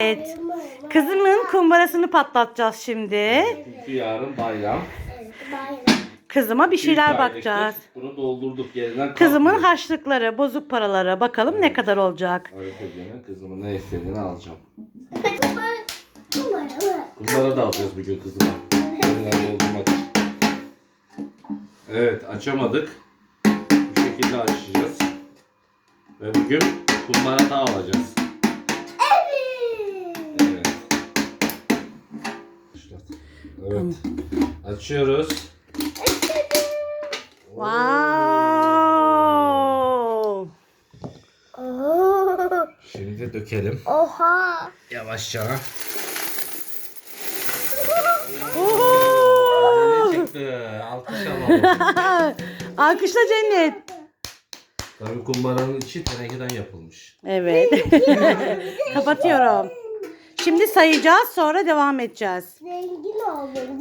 Evet. Kızımın kumbarasını patlatacağız şimdi. Çünkü yarın bayram. Kızıma bir şeyler aylıktır. bakacağız. Bunu doldurduk yerinden Kızımın kalkmıyor. harçlıkları, bozuk paraları. Bakalım ne kadar olacak. Öğreteceğine kızımın ne istediğini alacağım. Bunlara da alacağız bugün kızıma. Doldurmak için. Evet açamadık. Bu şekilde açacağız. Ve bugün kumbarata alacağız. Evet. Açıyoruz. Wow. Şimdi dökelim. Oha. Yavaşça. Ne çıktı? Alkış alalım. Alkışla Cennet. Tabii kumbaranın içi tenekeden yapılmış. Evet. Kapatıyorum. Şimdi sayacağız sonra devam edeceğiz. Zengin oldum.